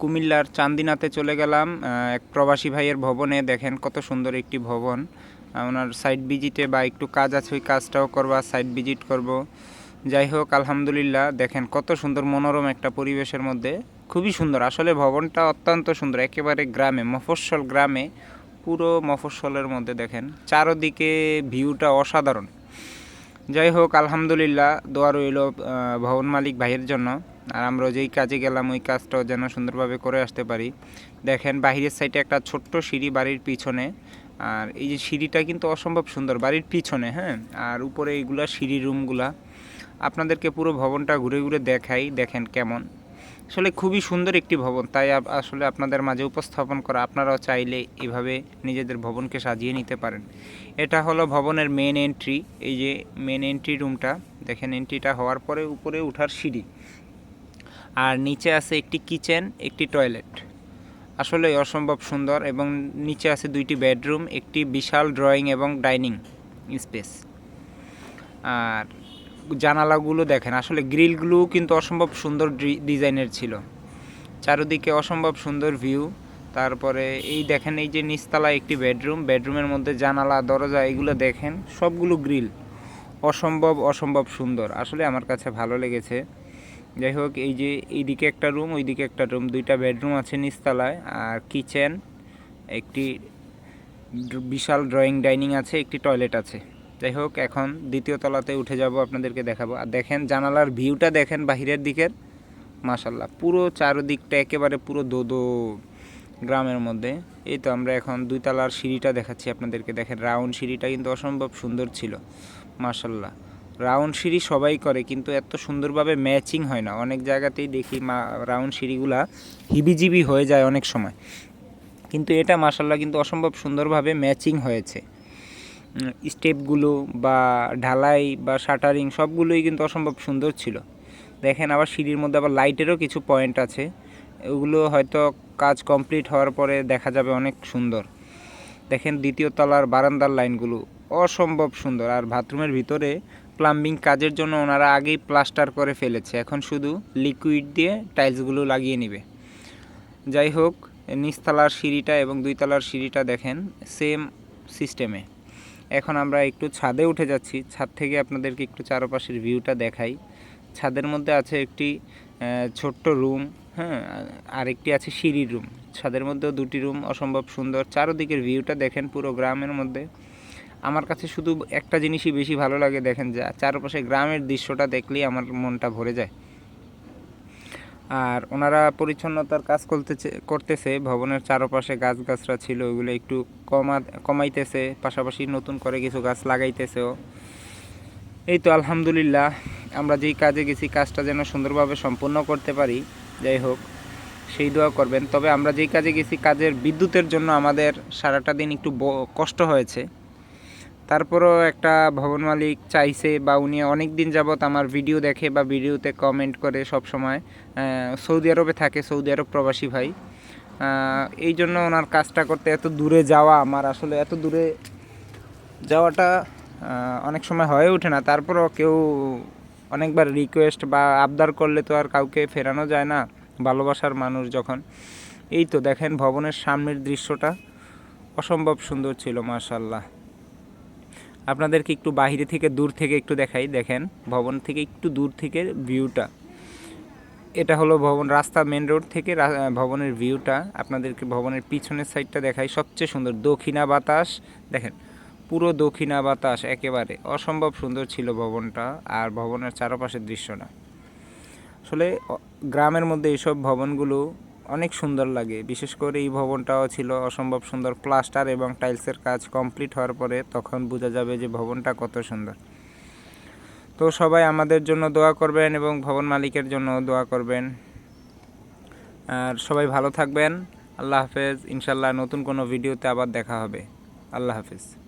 কুমিল্লার চান্দিনাতে চলে গেলাম এক প্রবাসী ভাইয়ের ভবনে। দেখেন কত সুন্দর একটি ভবন। ওনার সাইট ভিজিটে বা একটু কাজ আছে, ওই কাজটাও করব সাইট ভিজিট করব। যাই হোক, আলহামদুলিল্লাহ, দেখেন কত সুন্দর মনোরম একটা পরিবেশের মধ্যে। খুবই সুন্দর। আসলে ভবনটা অত্যন্ত সুন্দর, একেবারে গ্রামে, মফস্বল গ্রামে, পুরো মফস্বলের মধ্যে দেখেন। চারোদিকে ভিউটা অসাধারণ। যাই হোক, আলহামদুলিল্লাহ, দোয়া রইল ভবন মালিক ভাইয়ের জন্য। আর আমরা যেই কাজে গেলাম, ওই কাজটাও যেন সুন্দরভাবে করে আসতে পারি। দেখেন, বাহিরের সাইডে একটা ছোট্ট সিঁড়ি বাড়ির পিছনে। আর এই যে সিঁড়িটা কিন্তু অসম্ভব সুন্দর, বাড়ির পিছনে হ্যাঁ? আর উপরে এইগুলা সিঁড়ি রুমগুলা। আপনাদেরকে পুরো ভবনটা ঘুরে ঘুরে দেখাই, দেখেন কেমন। আসলে খুবই সুন্দর একটি ভবন, তাই আসলে আপনাদের মাঝে উপস্থাপন করা, আপনারাও চাইলে এভাবে নিজেদের ভবনকে সাজিয়ে নিতে পারেন। এটা হলো ভবনের মেন এন্ট্রি এই যে মেন এন্ট্রি রুমটা দেখেন এন্ট্রিটা হওয়ার পরে উপরে উঠার সিঁড়ি। আর নিচে আছে একটি কিচেন, একটি টয়লেট। আসলে অসম্ভব সুন্দর এবং নিচে আছে দুইটি বেডরুম, একটি বিশাল ড্রয়িং এবং ডাইনিং স্পেস। আর জানালাগুলো দেখেন, আসলে গ্রিলগুলো কিন্তু অসম্ভব সুন্দর ডিজাইনের ছিল। চারিদিকে অসম্ভব সুন্দর ভিউ। তারপরে এই দেখেন, এই যে নিচতলা একটি বেডরুম, বেডরুমের মধ্যে জানালা, দরজা, এগুলো দেখেন, সবগুলো গ্রিল। অসম্ভব অসম্ভব সুন্দর। আসলে আমার কাছে ভালো লেগেছে। যাই হোক, এই যে এইদিকে একটা রুম ওইদিকে একটা রুম দুইটা বেডরুম আছে নিচতলায়, আর কিচেন একটি বিশাল ড্রয়িং ডাইনিং আছে, একটি টয়লেট আছে। যাই হোক, এখন দ্বিতীয় তলাতে উঠে যাব, আপনাদেরকে দেখাবো। আর দেখেন, জানালার ভিউটা দেখেন বাহিরের দিকের। মাশাল্লাহ পুরো চারদিকটা একেবারে পুরো দোদো গ্রামের মধ্যে। এই তো আমরা এখন দুই তলার সিঁড়িটা দেখাচ্ছি আপনাদেরকে। দেখেন রাউন্ড সিঁড়িটা কিন্তু অসম্ভব সুন্দর ছিল। মাশাল্লাহ রাউন্ড সিঁড়ি সবাই করে, কিন্তু এত সুন্দরভাবে ম্যাচিং হয় না। অনেক জায়গাতেই দেখি মা, রাউন্ড সিঁড়িগুলা হিবিজিবি হয়ে যায় অনেক সময়। কিন্তু এটা মাশাল্লাহ কিন্তু অসম্ভব সুন্দরভাবে ম্যাচিং হয়েছে। স্টেপগুলো বা ঢালাই বা শাটারিং সবগুলোই কিন্তু অসম্ভব সুন্দর ছিল। দেখেন আবার সিঁড়ির মধ্যে আবার লাইটেরও কিছু পয়েন্ট আছে। ওগুলো হয়তো কাজ কমপ্লিট হওয়ার পরে দেখা যাবে অনেক সুন্দর। দেখেন দ্বিতীয় তলার বারান্দার লাইনগুলো অসম্ভব সুন্দর। আর বাথরুমের ভিতরে প্লাম্বিং কাজের জন্য ওনারা আগেই প্লাস্টার করে ফেলেছে। এখন শুধু লিকুইড দিয়ে টাইলসগুলো লাগিয়ে নেবে। যাই হোক, নিচতলার সিঁড়িটা এবং দুই তলার সিঁড়িটা দেখেন সেম সিস্টেমে এখন আমরা একটু ছাদে উঠে যাচ্ছি। ছাদ থেকে আপনাদেরকে একটু চারপাশের ভিউটা দেখাই। ছাদের মধ্যে আছে একটি ছোট্ট রুম হ্যাঁ আর একটি আছে সিঁড়ির রুম ছাদের মধ্যেও দুটি রুম অসম্ভব সুন্দর। চারদিকের ভিউটা দেখেন পুরো গ্রামের মধ্যে। আমার কাছে শুধু একটা জিনিসই বেশি ভালো লাগে, দেখেন যা, চারপাশে গ্রামের দৃশ্যটা দেখলেই আমার মনটা ভরে যায়। আর ওনারা পরিচ্ছন্নতার কাজ করতেছে করতেছে, ভবনের চারপাশে গাছগাছরা ছিল ওগুলো একটু কমা, কমাইতেছে, পাশাপাশি নতুন করে কিছু গাছ লাগাইতেছেও। এই তো আলহামদুলিল্লাহ, আমরা যেই কাজে গেছি, কাজটা যেন সুন্দরভাবে সম্পূর্ণ করতে পারি, যাই হোক, সেই দোয়া করবেন। তবে আমরা যেই কাজে গেছি, কাজের বিদ্যুতের জন্য আমাদের সারাটা দিন একটু কষ্ট হয়েছে। তারপরও একটা ভবন মালিক চাইছে বা উনি অনেক দিন যাবৎ আমার ভিডিও দেখে বা ভিডিওতে কমেন্ট করে সব সময় সৌদি আরবে থাকে, সৌদি আরব প্রবাসী ভাই। এই জন্য ওনার কাজটা করতে এত দূরে যাওয়া আমার আসলে এত দূরে যাওয়াটা অনেক সময় হয়ে ওঠে না। তারপরও কেউ অনেকবার রিকোয়েস্ট বা আবদার করলে তো আর কাউকে ফেরানো যায় না, ভালোবাসার মানুষ যখন। এই তো দেখেন ভবনের সামনের দৃশ্যটা, অসম্ভব সুন্দর ছিল মাশাল্লাহ আপনাদেরকে একটু বাইরে থেকে দূর থেকে একটু দেখাই। দেখেন, ভবন থেকে একটু দূর থেকে ভিউটা। এটা হলো ভবন, রাস্তা মেন রোড থেকে ভবনের ভিউটা আপনাদেরকে ভবনের পিছনের সাইডটা দেখাই। সবচেয়ে সুন্দর, দক্ষিণা বাতাস। দেখেন, পুরো দক্ষিণা বাতাস একেবারে। অসম্ভব সুন্দর ছিল ভবনটা আর ভবনের চারপাশের দৃশ্যটা। আসলে গ্রামের মধ্যে এইসব ভবনগুলো অনেক সুন্দর লাগে। বিশেষ করে এই ভবনটাও ছিল অসম্ভব সুন্দর। প্লাস্টার এবং টাইলসের কাজ কমপ্লিট হওয়ার পরে তখন বোঝা যাবে যে ভবনটা কত সুন্দর। তো সবাই আমাদের জন্য দোয়া করবেন এবং ভবন মালিকের জন্য দোয়া করবেন। আর সবাই ভালো থাকবেন। আল্লাহ হাফেজ। ইনশাল্লাহ নতুন কোনো ভিডিওতে আবার দেখা হবে। আল্লাহ হাফেজ।